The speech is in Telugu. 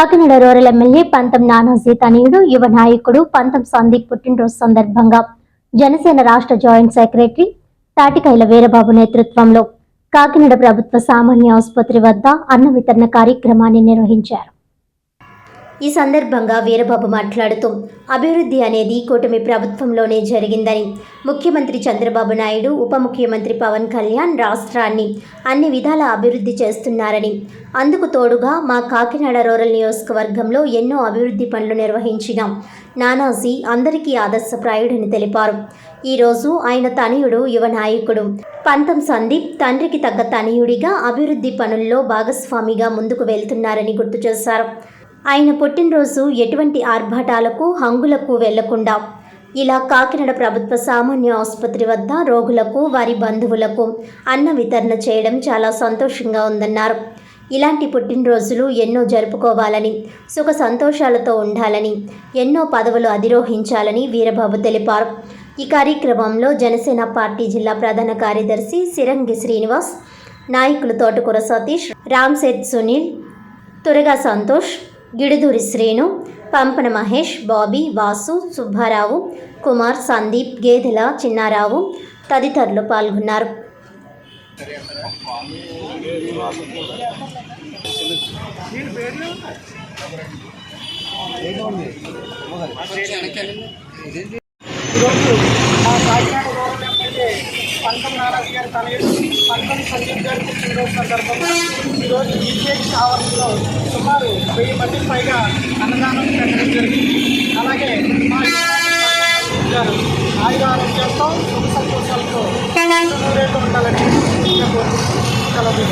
కాకినాడ రూరల్ ఎమ్మెల్యే పంతం నానాజీ తనయుడు యువ నాయకుడు పంతం సందీప్ పుట్టినరోజు సందర్భంగా జనసేన రాష్ట్ర జాయింట్ సెక్రటరీ తాటికైల వీరబాబు నేతృత్వంలో కాకినాడ ప్రభుత్వ సామాన్య ఆసుపత్రి వద్ద అన్న వితరణ కార్యక్రమాన్ని నిర్వహించారు. ఈ సందర్భంగా వీరబాబు మాట్లాడుతూ అభివృద్ధి అనేది కూటమి ప్రభుత్వంలోనే జరిగిందని. ముఖ్యమంత్రి చంద్రబాబు నాయుడు ఉప ముఖ్యమంత్రి పవన్ కళ్యాణ్ రాష్ట్రాన్ని అన్ని విధాల అభివృద్ధి చేస్తున్నారని. అందుకు తోడుగా మా కాకినాడ రూరల్ నియోజకవర్గంలో ఎన్నో అభివృద్ధి పనులు నిర్వహించిన. నానాజీ అందరికీ ఆదర్శప్రాయుడని తెలిపారు. ఈరోజు ఆయన తనయుడు యువ నాయకుడు. పంతం సందీప్ తండ్రికి తగ్గ తనయుడిగా అభివృద్ధి పనుల్లో భాగస్వామిగా ముందుకు వెళ్తున్నారని గుర్తు చేశారు. ఆయన పుట్టినరోజు ఎటువంటి ఆర్భాటాలకు హంగులకు వెళ్ళకుండా. ఇలా కాకినాడ ప్రభుత్వ సామాన్య ఆసుపత్రి వద్ద రోగులకు వారి బంధువులకు అన్న వితరణ చేయడం చాలా సంతోషంగా ఉందన్నారు. ఇలాంటి పుట్టినరోజులు ఎన్నో జరుపుకోవాలని సుఖ సంతోషాలతో ఉండాలని ఎన్నో పదవులు అధిరోహించాలని వీరబాబు తెలిపారు. ఈ కార్యక్రమంలో జనసేన పార్టీ జిల్లా ప్రధాన కార్యదర్శి సిరంగి శ్రీనివాస్ నాయకులు తోటకూర సతీష్ రామ్సేట్ సునీల్ తురగా సంతోష్ గిడుదూరి శ్రీను పంపన మహేష్ బాబీ వాసు సుబ్బారావు కుమార్ సందీప్ గేదెల చిన్నారావు తదితరులు పాల్గొన్నారు ఈరోజు మా కాకినాడ పంతం నారాజు గారి తనయుడు పంతం సందీప్ గారి పుట్టినరోజు సందర్భంగా ఈరోజు విజేష్ ఆవరణలో సుమారు వెయ్యి మందికి పైగా అన్నదానం పెట్టడం జరిగింది. అలాగే మా గారు ఆయుధ ఆరోగ్యంతో సుఖ సంతోషాలతో ఉండాలని కోరుకుంటున్నాను సెలవు